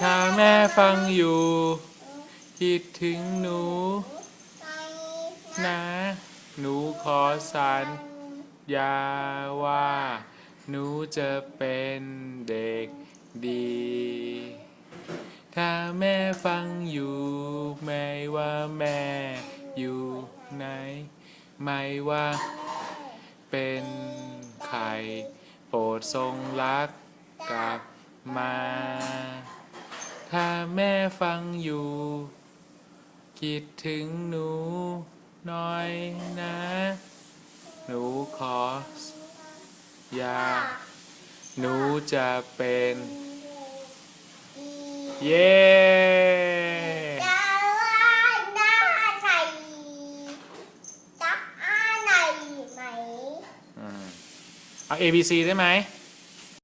ถ้าแม่ฟังอยู่ คิดถึงหนู นะ หนูขอสัญญาว่า หนูจะเป็นเด็กดี ถ้าแม่ฟังอยู่ ไม่ว่าแม่อยู่ไหน ไม่ว่า เป็นใครโปรดทรงรักกลับมาถ้า แม่ฟังอยู่ คิดถึงหนูหน่อยนะ หนูขอ อย่า หนูจะเป็น เย้จะว่าหน้าใสจับอะไรไหมอืมเอา A B C ได้ไหมไ